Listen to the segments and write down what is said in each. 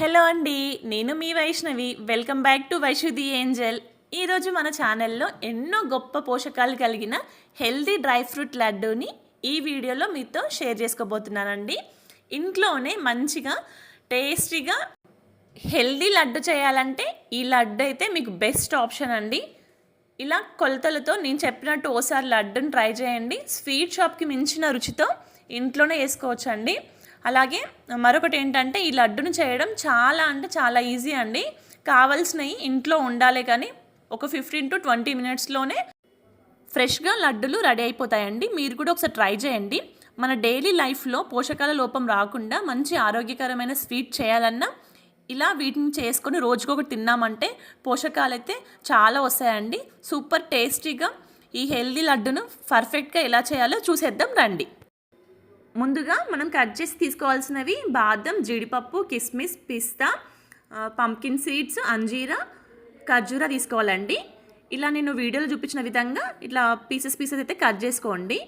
Hello అండి నేను మీ వైష్ణవి. వెల్కమ్ బ్యాక్ టు వైషుది ఏంజల్ ఈరోజు మన ఛానల్లో ఎన్నో గొప్ప పోషకాలు కలిగిన హెల్దీ డ్రై ఫ్రూట్ లడ్డూని ఈ వీడియోలో మీతో షేర్ చేసుకోబోతున్నానండి. ఇంట్లోనే మంచిగా టేస్టీగా హెల్దీ లడ్డు చేయాలంటే ఈ లడ్డు అయితే మీకు బెస్ట్ ఆప్షన్ అండి. ఇలా కొలతలతో నేను చెప్పినట్టు ఓసారి లడ్డుని ట్రై చేయండి. స్వీట్ షాప్కి మించిన రుచితో ఇంట్లోనే వేసుకోవచ్చండి. అలాగే మరొకటి ఏంటంటే ఈ లడ్డును చేయడం చాలా అంటే చాలా ఈజీ అండి. కావాల్సినవి ఇంట్లో ఉండాలి కానీ ఒక ఫిఫ్టీన్ టు ట్వంటీ మినిట్స్లోనే ఫ్రెష్గా లడ్డులు రెడీ అయిపోతాయండి. మీరు కూడా ఒకసారి ట్రై చేయండి. మన డైలీ లైఫ్లో పోషకాల లోపం రాకుండా మంచి ఆరోగ్యకరమైన స్వీట్ చేయాలన్నా ఇలా వీటిని చేసుకొని రోజుకొకటి తిన్నామంటే పోషకాలు అయితే చాలా వస్తాయండి. సూపర్ టేస్టీగా ఈ హెల్దీ లడ్డును పర్ఫెక్ట్గా ఎలా చేయాలో చూసేద్దాం రండి. ముందుగా మనం కట్ చేసి తీసుకోవాల్సినవి బాదం జీడిపప్పు కిస్మిస్ పిస్తా పంకిన్ సీడ్స్ అంజీరా ఖర్జూరా తీసుకోవాలండి. ఇలా నేను వీడియోలో చూపించిన విధంగా ఇట్లా పీసెస్ పీసెస్ అయితే కట్ చేసుకోండి.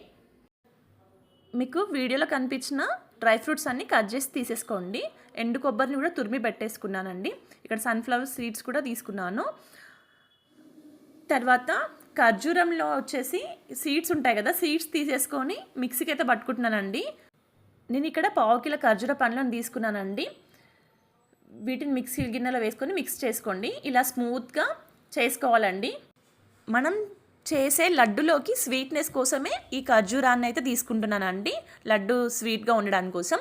మీకు వీడియోలో కనిపించిన డ్రై ఫ్రూట్స్ అన్నీ కట్ చేసి తీసేసుకోండి. ఎండు కొబ్బరిని కూడా తురిమి పెట్టేసుకున్నానండి. ఇక్కడ సన్ఫ్లవర్ సీడ్స్ కూడా తీసుకున్నాను. తర్వాత ఖర్జూరంలో వచ్చేసి సీడ్స్ ఉంటాయి కదా సీడ్స్ తీసేసుకొని మిక్సీకి అయితే పట్టుకుంటున్నానండి. నేను ఇక్కడ పావు కిలో ఖర్జూర పండ్లను తీసుకున్నానండి. వీటిని మిక్సీ గిన్నెలో వేసుకొని మిక్స్ చేసుకోండి. ఇలా స్మూత్గా చేసుకోవాలండి. మనం చేసే లడ్డులోకి స్వీట్నెస్ కోసమే ఈ ఖర్జూరాన్ని అయితే తీసుకుంటున్నానండి. లడ్డు స్వీట్గా ఉండడానికి కోసం.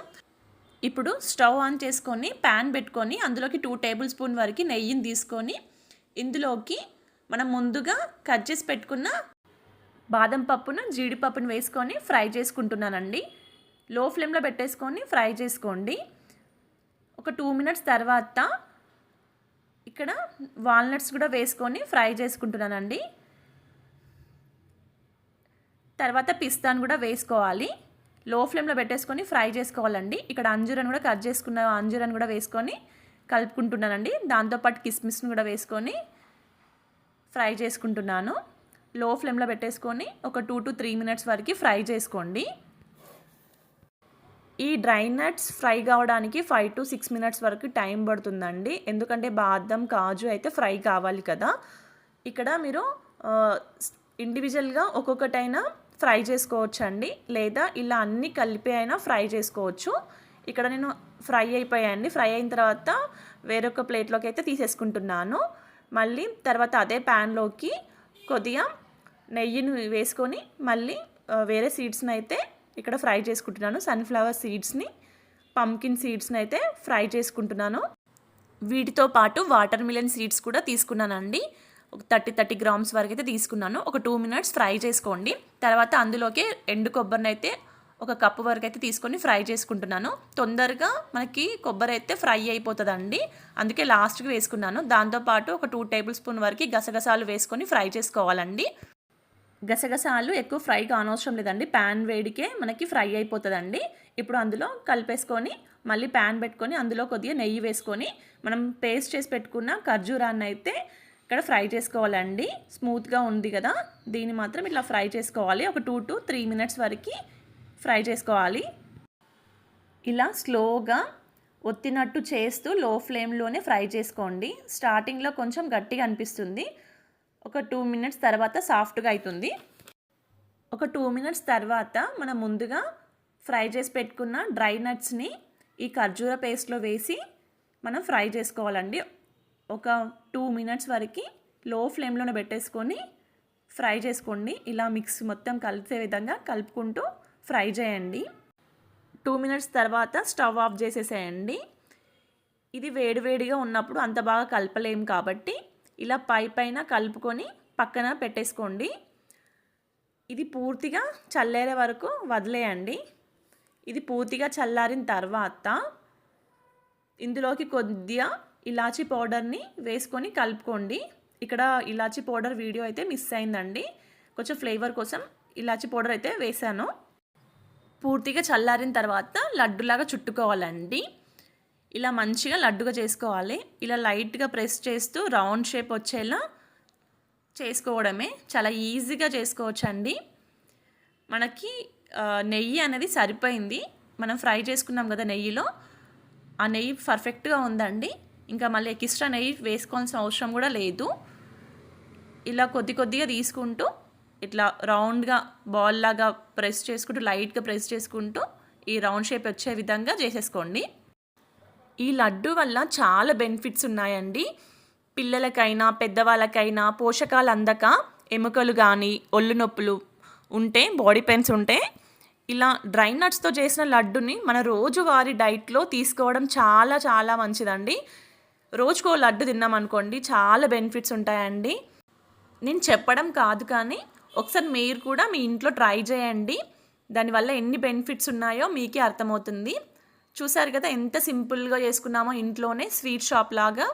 ఇప్పుడు స్టవ్ ఆన్ చేసుకొని ప్యాన్ పెట్టుకొని అందులోకి టూ టేబుల్ స్పూన్ వరకు నెయ్యిని తీసుకొని ఇందులోకి మనం ముందుగా కట్ చేసి పెట్టుకున్న బాదం పప్పును జీడిపప్పును వేసుకొని ఫ్రై చేసుకుంటున్నానండి. లో ఫ్లేమ్లో పెట్టేసుకొని ఫ్రై చేసుకోండి. ఒక టూ మినిట్స్ తర్వాత ఇక్కడ వాల్నట్స్ కూడా వేసుకొని ఫ్రై చేసుకుంటున్నానండి. తర్వాత పిస్తాను కూడా వేసుకోవాలి. లో ఫ్లేమ్లో పెట్టేసుకొని ఫ్రై చేసుకోవాలండి. ఇక్కడ అంజూరను కూడా కట్ చేసుకున్న అంజూరను కూడా వేసుకొని కలుపుకుంటున్నానండి. దాంతోపాటు కిస్మిస్ని కూడా వేసుకొని ఫ్రై చేసుకుంటున్నాను. లో ఫ్లేమ్లో పెట్టేసుకొని ఒక టూ టు త్రీ మినిట్స్ వరకు ఫ్రై చేసుకోండి. ఈ డ్రై నట్స్ ఫ్రై కావడానికి ఫైవ్ టు సిక్స్ మినిట్స్ వరకు టైం పడుతుందండి. ఎందుకంటే బాదం కాజు అయితే ఫ్రై కావాలి కదా. ఇక్కడ మీరు ఇండివిజువల్గా ఒక్కొక్కటైనా ఫ్రై చేసుకోవచ్చండి. లేదా ఇలా అన్నీ కలిపి అయినా ఫ్రై చేసుకోవచ్చు. ఇక్కడ నేను ఫ్రై అయిపోయాయండి. ఫ్రై అయిన తర్వాత వేరొక ప్లేట్లోకి అయితే తీసేసుకుంటున్నాను. మళ్ళీ తర్వాత అదే ప్యాన్లోకి కొద్దిగా నెయ్యిని వేసుకొని మళ్ళీ వేరే సీడ్స్ని అయితే ఇక్కడ ఫ్రై చేసుకుంటున్నాను. సన్ఫ్లవర్ సీడ్స్ని పంకిన్ సీడ్స్ని అయితే ఫ్రై చేసుకుంటున్నాను. వీటితో పాటు వాటర్ మిలన్ సీడ్స్ కూడా తీసుకున్నానండి. ఒక థర్టీ థర్టీ గ్రామ్స్ వరకు అయితే తీసుకున్నాను. ఒక టూ మినిట్స్ ఫ్రై చేసుకోండి. తర్వాత అందులోకి ఎండు కొబ్బరిని అయితే ఒక కప్పు వరకు అయితే తీసుకొని ఫ్రై చేసుకుంటున్నాను. తొందరగా మనకి కొబ్బరి అయితే ఫ్రై అయిపోతుందండి. అందుకే లాస్ట్కి వేసుకున్నాను. దాంతోపాటు ఒక టూ టేబుల్ స్పూన్ వరకు గసగసాలు వేసుకొని ఫ్రై చేసుకోవాలండి. గసగసాలు ఎక్కువ ఫ్రై కానవసరం లేదండి. ప్యాన్ వేడికే మనకి ఫ్రై అయిపోతుందండి. ఇప్పుడు అందులో కలిపేసుకొని మళ్ళీ ప్యాన్ పెట్టుకొని అందులో కొద్దిగా నెయ్యి వేసుకొని మనం పేస్ట్ చేసి పెట్టుకున్న ఖర్జూరాన్ని అయితే ఇక్కడ ఫ్రై చేసుకోవాలండి. స్మూత్గా ఉంది కదా. దీన్ని మాత్రం ఇట్లా ఫ్రై చేసుకోవాలి. ఒక టూ టు త్రీ మినిట్స్ వరకు ఫ్రై చేసుకోవాలి. ఇలా స్లోగా ఒత్తినట్టు చేస్తూ లో ఫ్లేమ్లోనే ఫ్రై చేసుకోండి. స్టార్టింగ్లో కొంచెం గట్టిగా అనిపిస్తుంది. ఒక టూ మినిట్స్ తర్వాత సాఫ్ట్గా అవుతుంది ఒక టూ మినిట్స్ తర్వాత మనం ముందుగా ఫ్రై చేసి పెట్టుకున్న డ్రై నట్స్ని ఈ ఖర్జూర పేస్ట్లో వేసి మనం ఫ్రై చేసుకోవాలండి. ఒక టూ మినిట్స్ వరకు లో ఫ్లేమ్లోనే పెట్టేసుకొని ఫ్రై చేసుకోండి. ఇలా మిక్స్ మొత్తం కలిసే విధంగా కలుపుకుంటూ ఫ్రై చేయండి. టూ మినిట్స్ తర్వాత స్టవ్ ఆఫ్ చేసేసేయండి. ఇది వేడివేడిగా ఉన్నప్పుడు అంత బాగా కలపలేము కాబట్టి ఇలా పై పైన కలుపుకొని పక్కన పెట్టేసుకోండి. ఇది పూర్తిగా చల్లేరే వరకు వదిలేయండి. ఇది పూర్తిగా చల్లారిన తర్వాత ఇందులోకి కొద్దిగా ఇలాచీ పౌడర్ని వేసుకొని కలుపుకోండి. ఇక్కడ ఇలాచీ పౌడర్ వీడియో అయితే మిస్ అయిందండి. కొంచెం ఫ్లేవర్ కోసం ఇలాచీ పౌడర్ అయితే వేసాను పూర్తిగా చల్లారిన తర్వాత లడ్డులాగా చుట్టుకోవాలండి. ఇలా మంచిగా లడ్డుగా చేసుకోవాలి. ఇలా లైట్గా ప్రెస్ చేస్తూ రౌండ్ షేప్ వచ్చేలా చేసుకోవడమే చాలా ఈజీగా చేసుకోవచ్చండి. మనకి నెయ్యి అనేది సరిపోయింది. మనం ఫ్రై చేసుకున్నాం కదా నెయ్యిలో. ఆ నెయ్యి పర్ఫెక్ట్గా ఉందండి. ఇంకా మళ్ళీ ఎక్స్ట్రా నెయ్యి వేసుకోవాల్సిన అవసరం కూడా లేదు. ఇలా కొద్ది కొద్దిగా తీసుకుంటూ ఇట్లా రౌండ్గా బాల్ లాగా ప్రెస్ చేసుకుంటూ లైట్గా ప్రెస్ చేసుకుంటూ ఈ రౌండ్ షేప్ వచ్చే విధంగా చేసేసుకోండి. ఈ లడ్డు వల్ల చాలా బెనిఫిట్స్ ఉన్నాయండి. పిల్లలకైనా పెద్దవాళ్ళకైనా పోషకాలు అందక ఎముకలు కానీ ఒళ్ళు నొప్పులు ఉంటే బాడీ పెయిన్స్ ఉంటే ఇలా డ్రై నట్స్తో చేసిన లడ్డుని మన రోజువారీ డైట్లో తీసుకోవడం చాలా చాలా మంచిదండి. రోజుకో లడ్డు తిన్నామనుకోండి చాలా బెనిఫిట్స్ ఉంటాయండి. నేను చెప్పడం కాదు కానీ ఒకసారి మీరు కూడా మీ ఇంట్లో ట్రై చేయండి. దానివల్ల ఎన్ని బెనిఫిట్స్ ఉన్నాయో మీకే అర్థమవుతుంది. చూసారు కదా ఎంత సింపుల్గా చేసుకున్నామో ఇంట్లోనే స్వీట్ షాప్ లాగా.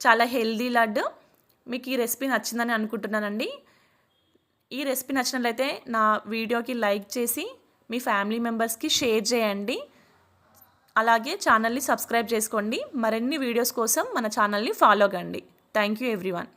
చాలా హెల్దీ లడ్డు. మీకు ఈ రెసిపీ నచ్చిందని అనుకుంటున్నానండి. ఈ రెసిపీ నచ్చినట్లయితే నా వీడియోకి లైక్ చేసి మీ ఫ్యామిలీ మెంబర్స్కి షేర్ చేయండి. అలాగే ఛానల్ని సబ్స్క్రైబ్ చేసుకోండి. మరిన్ని వీడియోస్ కోసం మన ఛానల్ని ఫాలో కండి థ్యాంక్ యూ ఎవ్రీవన్.